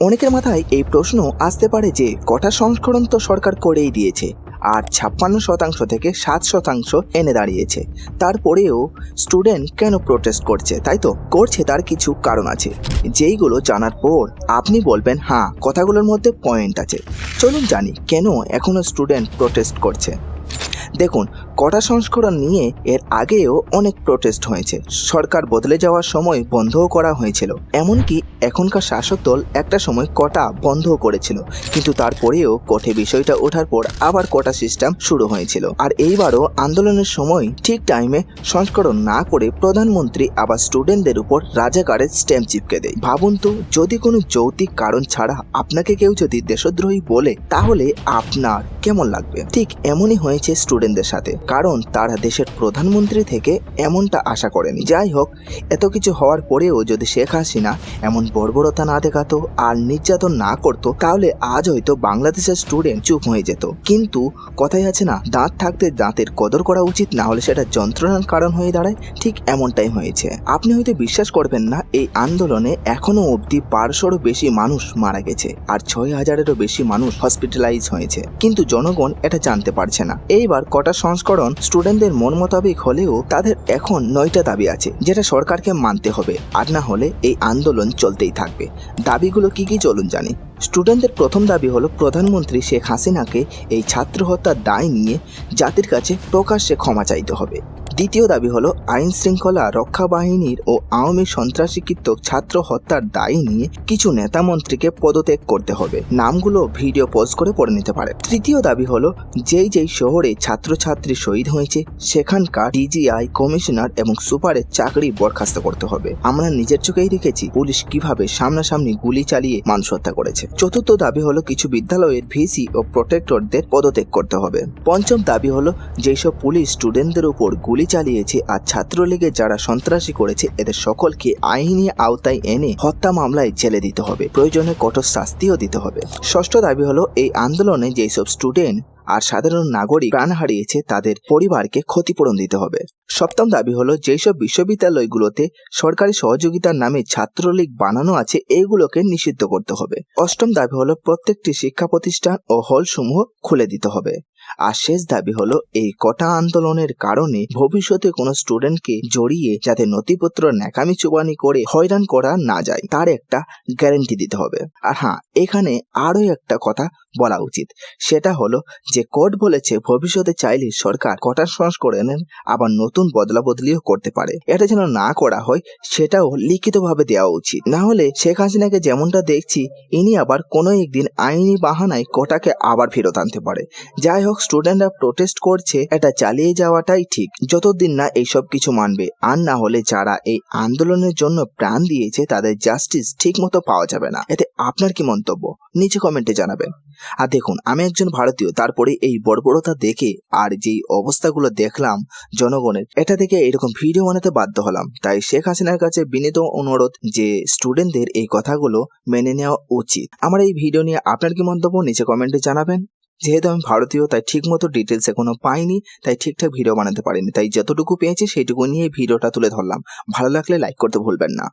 অনেকের মাথায় এই প্রশ্ন আসতে পারে যে, কটা সংস্করণ তো সরকার করেই দিয়েছে। আর ছাপ্পান্ন শতাংশ থেকে সাত শতাংশ এনে দাঁড়িয়েছে। তারপরেও স্টুডেন্ট কেন প্রোটেস্ট করছে, তাই তো? করছে তার কিছু কারণ আছে। যেইগুলো জানার পর আপনি বলবেন হ্যাঁ কথাগুলোর মধ্যে পয়েন্ট আছে। চলুন জানি, কেন এখনও স্টুডেন্ট প্রোটেস্ট করছে? দেখুন, কটা সংস্করণ নিয়ে এর আগেও অনেক প্রোটেস্ট হয়েছে। সরকার বদলে যাওয়ার সময় বন্ধও করা হয়েছিল। এমনকি এখনকার শাসক দল একটা সময় কটা বন্ধও করেছিল। কিন্তু তারপরেও কোর্টে বিষয়টা ওঠার পর আবার কটা সিস্টেম শুরু হয়েছিল। আর এইবারও আন্দোলনের সময় ঠিক টাইমে সংস্করণ না করে প্রধানমন্ত্রী আবার স্টুডেন্টদের উপর রাজাকারের স্ট্যাম্প চিপকে দেয়। ভাবুন তো, যদি কোনো যৌক্তিক কারণ ছাড়া আপনাকে কেউ যদি দেশদ্রোহী বলে, তাহলে আপনার কেমন লাগবে? ঠিক এমনই হয়েছে স্টুডেন্টদের সাথে, কারণ তারা দেশের প্রধানমন্ত্রী থেকে এমনটা আশা করেনি। যাই হোক, এত কিছু হওয়ার পরেও যদি শেখ হাসিনা এমন বর্বরতা না দেখাতো আর নির্যাতন না করতো, তাহলে আজ হয়তো বাংলাদেশের স্টুডেন্ট চুপ হয়ে যেত। কিন্তু কথাই আছে না, দাঁত থাকতে দাঁতের কদর করা উচিত, না হলে সেটা যন্ত্রণার কারণ হয়ে দাঁড়ায়, ঠিক এমনটাই হয়েছে। আপনি হয়তো বিশ্বাস করবেন না, এই আন্দোলনে এখনও অবধি বারোশোরও বেশি মানুষ মারা গেছে আর ছয় হাজারেরও বেশি মানুষ হসপিটালাইজ হয়েছে। কিন্তু জনগণ এটা জানতে পারছে না। এইবার কটা সংস্করণ স্টুডেন্টদের মন মোতাবেক হলেও তাদের এখন নয়টা দাবি আছে, যেটা সরকারকে মানতে হবে। আর না হলে এই আন্দোলন চলতেই থাকবে। দাবিগুলো কি কি চলুন জানি। স্টুডেন্টদের প্রথম দাবি হলো প্রধানমন্ত্রী শেখ হাসিনাকে এই ছাত্র হত্যার দায় নিয়ে জাতির কাছে প্রকাশ্যে ক্ষমা চাইতে হবে। দ্বিতীয় দাবি হলো আইন শৃঙ্খলা রক্ষা বাহিনীর ও আওয়ামী সন্ত্রাসীকৃত ছাত্র হত্যার দায় নিয়ে কিছু নেতা মন্ত্রীকে পদত্যাগ করতে হবে। নামগুলো ভিডিও পোস্ট করে পড়ে নিতে পারে। তৃতীয় দাবি হলো, যেই যেই শহরে ছাত্রছাত্রী শহীদ হয়েছে, সেখানকার ডিজিআই কমিশনার এবং সুপারের চাকরি বরখাস্ত করতে হবে। আমরা নিজের চোখেই দেখেছি, পুলিশ কীভাবে সামনাসামনি গুলি চালিয়ে মানুষ হত্যা করেছে। চতুর্থ দাবি হলো, কিছু বিদ্যালয়ের ভিসি ও প্রোটেক্টরদের পদত্যাগ করতে হবে। পঞ্চম দাবি হলো, যেসব পুলিশ স্টুডেন্টদের উপর গুলি চালিয়েছে আর ছাত্রলীগের যারা সন্ত্রাসী করেছে, এদের সকলকে আইনি আওতায় এনে হত্যা মামলায় জেলে দিতে হবে। প্রয়োজনে কঠোর শাস্তিও দিতে হবে। ষষ্ঠ দাবি হলো, এই আন্দোলনে যেসব স্টুডেন্ট আর সাধারণ নাগরিক প্রাণ হারিয়েছে, তাদের পরিবারকে ক্ষতিপূরণ দিতে হবে। সপ্তম দাবি হলো যেসব বিশ্ববিদ্যালয়গুলোতে সরকারি সহযোগিতার নামে ছাত্রলীগ বানানো আছে, এগুলোকে নিষিদ্ধ করতে হবে। অষ্টম দাবি হলো, প্রত্যেকটি শিক্ষা প্রতিষ্ঠান ও হলসমূহ খুলে দিতে হবে। আর শেষ দাবি হলো, এই কটা আন্দোলনের কারণে ভবিষ্যতে কোনো স্টুডেন্টকে জড়িয়ে যাতে নথিপত্র ন্যাকামি চুবানি করে হয়রান করা না যায়, তার একটা গ্যারেন্টি দিতে হবে। আর হ্যাঁ এখানে আরও একটা কথা বলা উচিত। সেটা হলো যে কোর্ট বলেছে, ভবিষ্যতে চাইলে সরকার কটা সংস্করণের আবার নতুন বদলা বদলিও করতে পারে। এটা যেন না করা হয়, সেটাও লিখিতভাবে দেওয়া উচিত। না হলে শেখ হাসিনাকে যেমনটা দেখছি, ইনি আবার কোনো একদিন আইনি বাহানায় কোটাকে আবার ফেরত আনতে পারে। যাই হোক স্টুডেন্টরা প্রোটেস্ট করছে, এটা চালিয়ে যাওয়াটাই ঠিক। যতদিন না এইসব কিছু মানবে, আর না হলে যারা এই আন্দোলনের জন্য প্রাণ দিয়েছে, তাদের জাস্টিস ঠিক মতো পাওয়া যাবে না। এতে আপনার কি মন্তব্য? নিচে কমেন্টে জানাবেন। আর দেখুন, আমি একজন ভারতীয়, তারপরে এই বর্বরতা দেখে আর যেই অবস্থাগুলো দেখলাম জনগণের, এটা দেখে এরকম ভিডিও বানাতে বাধ্য হলাম। তাই শেখ হাসিনার কাছে বিনীত অনুরোধ যে স্টুডেন্টদের এই কথাগুলো মেনে নেওয়া উচিত। আমার এই ভিডিও নিয়ে আপনার কি মন্তব্য? নিচে কমেন্টে জানাবেন। যেহেতু আমি ভারতীয়, তাই ঠিক মতো ডিটেলস এখনও পাইনি, তাই ঠিকঠাক ভিডিও বানাতে পারিনি। তাই যতটুকু পেয়েছি, সেইটুকু নিয়ে ভিডিওটা তুলে ধরলাম। ভালো লাগলে লাইক করতে ভুলবেন না।